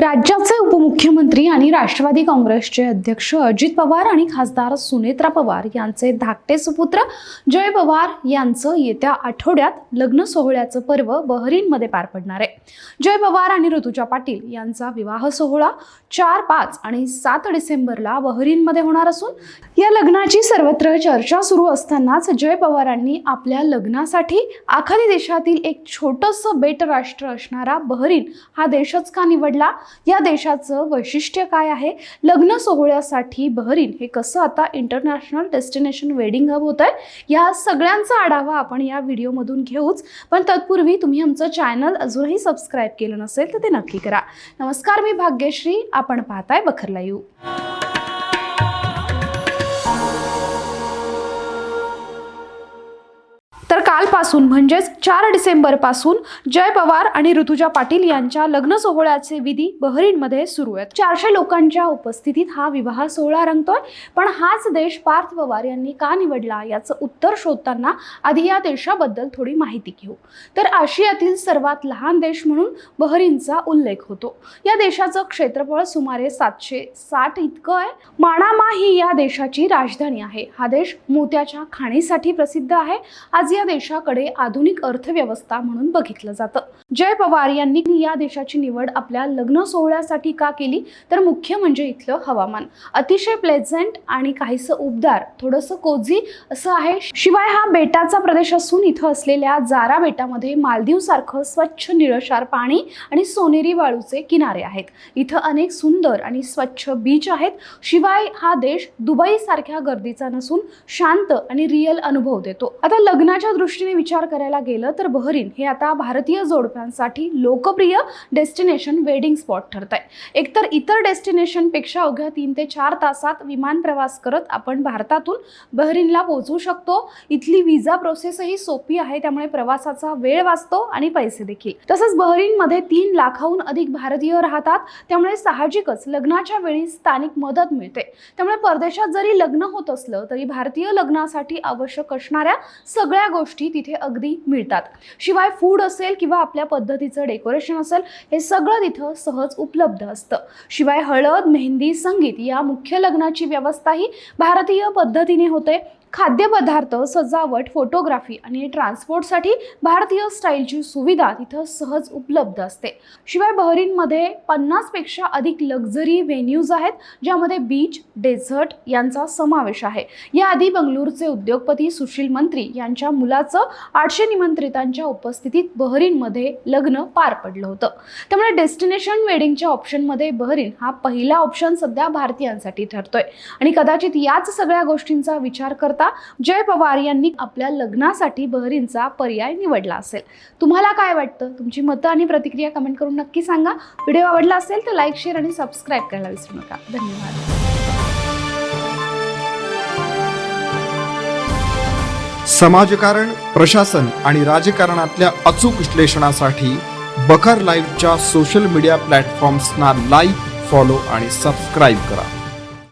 राज्याचे उपमुख्यमंत्री आणि राष्ट्रवादी काँग्रेसचे अध्यक्ष अजित पवार आणि खासदार सुनेत्रा पवार यांचे धाकटे सुपुत्र जय पवार यांचं येत्या आठवड्यात लग्न सोहळ्याचं पर्व बहरीनमध्ये पार पडणार आहे. जय पवार आणि ऋतुजा पाटील यांचा विवाह सोहळा चार पाच आणि सात डिसेंबरला बहरीनमध्ये होणार असून या लग्नाची सर्वत्र चर्चा सुरू असतानाच जय पवारांनी आपल्या लग्नासाठी आखाती देशातील एक छोटंसं बेट राष्ट्र असणारा बहरीन हा देशच का निवडला? या देशाचं वैशिष्ट्य काय आहे? लग्न सोहळ्यासाठी बहरीन हे कसं आता इंटरनॅशनल डेस्टिनेशन वेडिंग हब होत आहे या सगळ्यांचा आढावा आपण या व्हिडिओमधून घेऊच. पण तत्पूर्वी तुम्ही आमचं चॅनल अजूनही सबस्क्राईब केलं नसेल तर ते नक्की करा. नमस्कार मी भाग्यश्री. आपण पाहताय बखरला येऊ तर कालपासून म्हणजेच चार डिसेंबरपासून जय पवार आणि ऋतुजा पाटील यांच्या लग्न सोहळ्याचे विधी बहरीनमध्ये सुरू आहेत. चारशे लोकांच्या उपस्थितीत हा विवाह सोहळा रंगतोय. पण हाच देश पार्थ पवार यांनी का निवडला याचं उत्तर शोधताना आधी या देशाबद्दल थोडी माहिती घेऊ. तर आशियातील सर्वात लहान देश म्हणून बहरीनचा उल्लेख होतो. या देशाचं क्षेत्रफळ सुमारे सातशे साठ इतकं आहे. माणामा ही या देशाची राजधानी आहे. हा देश मोत्याच्या खाणीसाठी प्रसिद्ध आहे. आज या देशाकडे आधुनिक अर्थव्यवस्था म्हणून बघितलं जातं. जय पवार यांनी या देशाची निवड आपल्या लग्न सोहळ्यासाठी का केली? तर मुख्य म्हणजे इथलं हवामान. अतिशय प्लेझंट आणि काहीसं उबदार थोडंसं कोझी असं आहे. शिवाय हा बेटाचा प्रदेश असून इथं असलेल्या जारा बेटामध्ये मालदीव सारखं स्वच्छ निळशार पाणी आणि सोनेरी वाळूचे किनारे आहेत. इथं अनेक सुंदर आणि स्वच्छ बीच आहेत. शिवाय हा देश दुबई सारख्या गर्दीचा नसून शांत आणि रिअल अनुभव देतो. आता लग्नाच्या दृष्टीने विचार करायला गेलं तर बहरीन हे आता भारतीय पर्यटकांसाठी लोकप्रिय डेस्टिनेशन वेडिंग स्पॉट ठरत आहे एकतर इतर डेस्टिनेशनपेक्षा अवघ्या तीन ते चार तासात विमान प्रवास करत आपण भारतातून बहरीनला पोहोचू शकतो. इथली व्हिजा प्रोसेसही सोपी आहे त्यामुळे प्रवासाचा वेळ वाचतो आणि पैसे देखील. तसंच बहरीनमध्ये तीन लाखाहून अधिक भारतीय राहतात त्यामुळे साहजिकच लग्नाच्या वेळी स्थानिक मदत मिळते. त्यामुळे परदेशात जरी लग्न होत असलं तरी भारतीय लग्नासाठी आवश्यक असणाऱ्या सगळ्या गोष्टी तिथे अगदी मिळतात. शिवाय फूड असेल किंवा आपल्या पद्धतीचं डेकोरेशन असेल हे सगळं तिथं सहज उपलब्ध असतं. शिवाय हळद मेहंदी संगीत या मुख्य लग्नाची व्यवस्थाही भारतीय पद्धतीने होते. खाद्यपदार्थ सजावट फोटोग्राफी आणि ट्रान्सपोर्टसाठी भारतीय स्टाईलची सुविधा तिथं सहज उपलब्ध असते. शिवाय बहरीनमध्ये पन्नासपेक्षा अधिक लक्झरी व्हेन्यूज आहेत ज्यामध्ये बीच डेझर्ट यांचा समावेश आहे. याआधी बंगळुरूचे उद्योगपती सुशील मंत्री यांच्या मुलाचं आठशे निमंत्रितांच्या उपस्थितीत बहरीनमध्ये लग्न पार पडलं होतं. त्यामुळे डेस्टिनेशन वेडिंगच्या ऑप्शनमध्ये बहरीन हा पहिला ऑप्शन सध्या भारतीयांसाठी ठरतोय. आणि कदाचित याच सगळ्या गोष्टींचा विचार करता जय पवार यांनी आपल्या लग्नासाठी बहरींचा पर्याय निवडला असेल. तुम्हाला काय वाटतं? तुमची मतं आणि प्रतिक्रिया कमेंट करून नक्की सांगा. व्हिडिओ आवडला असेल तर लाईक शेअर आणि सबस्क्राईब करायला विसरू नका. धन्यवाद. समाजकारण प्रशासन आणि राजकारणातल्या अचूक विश्लेषणासाठी बखर लाईव्हच्या सोशल मीडिया प्लॅटफॉर्म्सना लाईक फॉलो आणि सबस्क्राईब करा.